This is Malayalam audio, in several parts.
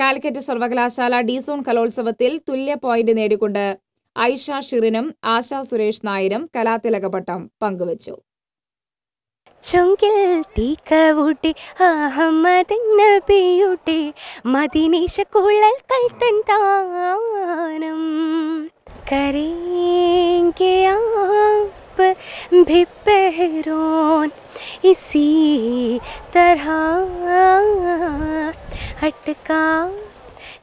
കാലിക്കറ്റ് സർവകലാശാല ഡിസോൺ കലോത്സവത്തിൽ തുല്യ പോയിന്റ് നേടിക്കൊണ്ട് ഐഷ ഷിറിനും ആശ സുരേഷ് നായരും കലാതിലകപട്ടം പങ്കുവച്ചു ചുങ്കിൽ തീക്കവൂട്ടി അഹമ്മദ് നബിയൂട്ടി മദിനീശ കുഴൽ കൾത്തൻ താനം കരേങ്കെ ആപ്പ് भी पहरोन इसी तरह अटका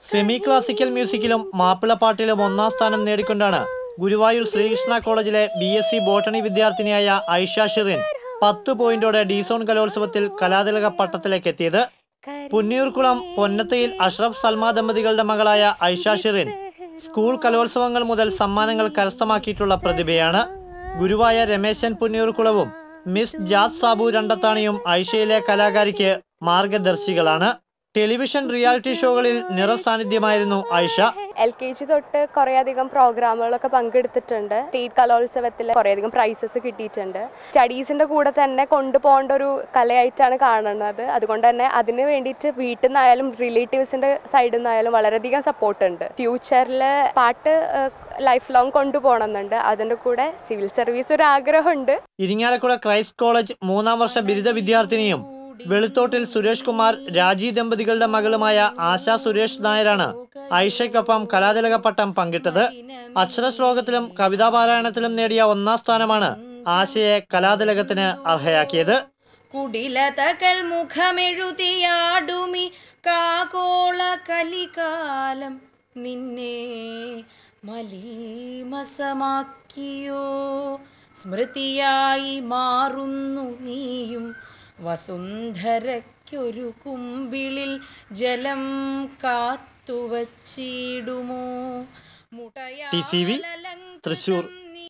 സെമി ക്ലാസിക്കൽ മ്യൂസിക്കിലും മാപ്പിളപ്പാട്ടിലും ഒന്നാം സ്ഥാനം നേടിക്കൊണ്ടാണ് ഗുരുവായൂർ ശ്രീകൃഷ്ണ കോളേജിലെ ബി എസ് സി ബോട്ടണി വിദ്യാർത്ഥിനിയായ ഐഷ ഷിറിൻ പത്ത് പോയിന്റോടെ ഡിസോൺ കലോത്സവത്തിൽ കലാതിലക പട്ടത്തിലേക്ക് എത്തിയത്. പുന്നിയൂർക്കുളം പൊന്നത്തയിൽ അഷ്റഫ് സൽമാ ദമ്പതികളുടെ മകളായ ഐഷ ഷിറിൻ സ്കൂൾ കലോത്സവങ്ങൾ മുതൽ സമ്മാനങ്ങൾ കരസ്ഥമാക്കിയിട്ടുള്ള പ്രതിഭയാണ്. ഗുരുവായ രമേശൻ പുന്നിയൂർക്കുളവും മിസ് ജാസ് സാബു രണ്ടത്താണിയും ഐഷയിലെ കലാകാരിക്ക് മാർഗദർശികളാണ്. ടെലിവിഷൻ റിയാലിറ്റി ഷോകളിൽ നിറസാന്നിധ്യമായിരുന്നു ഐഷ എൽ കെ ജി തൊട്ട് കുറേയധികം പ്രോഗ്രാമുകളൊക്കെ പങ്കെടുത്തിട്ടുണ്ട്. സ്റ്റേറ്റ് കലോത്സവത്തിൽ കുറേയധികം പ്രൈസസ് കിട്ടിയിട്ടുണ്ട്. സ്റ്റഡീസിന്റെ കൂടെ തന്നെ കൊണ്ടുപോകേണ്ട ഒരു കലയായിട്ടാണ് കാണുന്നത്. അതുകൊണ്ട് തന്നെ അതിന് വേണ്ടിയിട്ട് വീട്ടിൽ നിന്നായാലും റിലേറ്റീവ്സിന്റെ സൈഡിൽ നിന്നായാലും വളരെയധികം സപ്പോർട്ട് ഉണ്ട്. ഫ്യൂച്ചറിൽ പാട്ട് ലൈഫ് ലോങ് കൊണ്ടുപോകണമെന്നുണ്ട്. അതിന്റെ കൂടെ സിവിൽ സർവീസ് ഒരു ആഗ്രഹമുണ്ട്. ഇരിങ്ങാലക്കുട ക്രൈസ്റ്റ് കോളേജ് മൂന്നാം വർഷ ബിരുദ വിദ്യാർത്ഥിനിയും വെളുത്തോട്ടിൽ സുരേഷ് കുമാർ രാജി ദമ്പതികളുടെ മകളുമായ ആശ സുരേഷ് നായരാണ് ഐഷയ്ക്കൊപ്പം കലാതിലക പട്ടം പങ്കിട്ടത്. അക്ഷരശ്ലോകത്തിലും കവിതാപാരായണത്തിലും നേടിയ ഒന്നാം സ്ഥാനമാണ് ആശയെ കലാതിലകത്തിന് അർഹയാക്കിയത്. കുടിലതകൾ മുഖമെഴുതിയാടുമി കാകോള കലികാലം നിന്നെ മലീമസമാക്കിയോ. സ്മൃതിയായി മാറുന്നു നീയും വസുന്ധരയ്ക്കൊരു കുമ്പിളിൽ ജലം കാത്തുവച്ചിടുമോ? മുട്ടയാ തൃശൂർ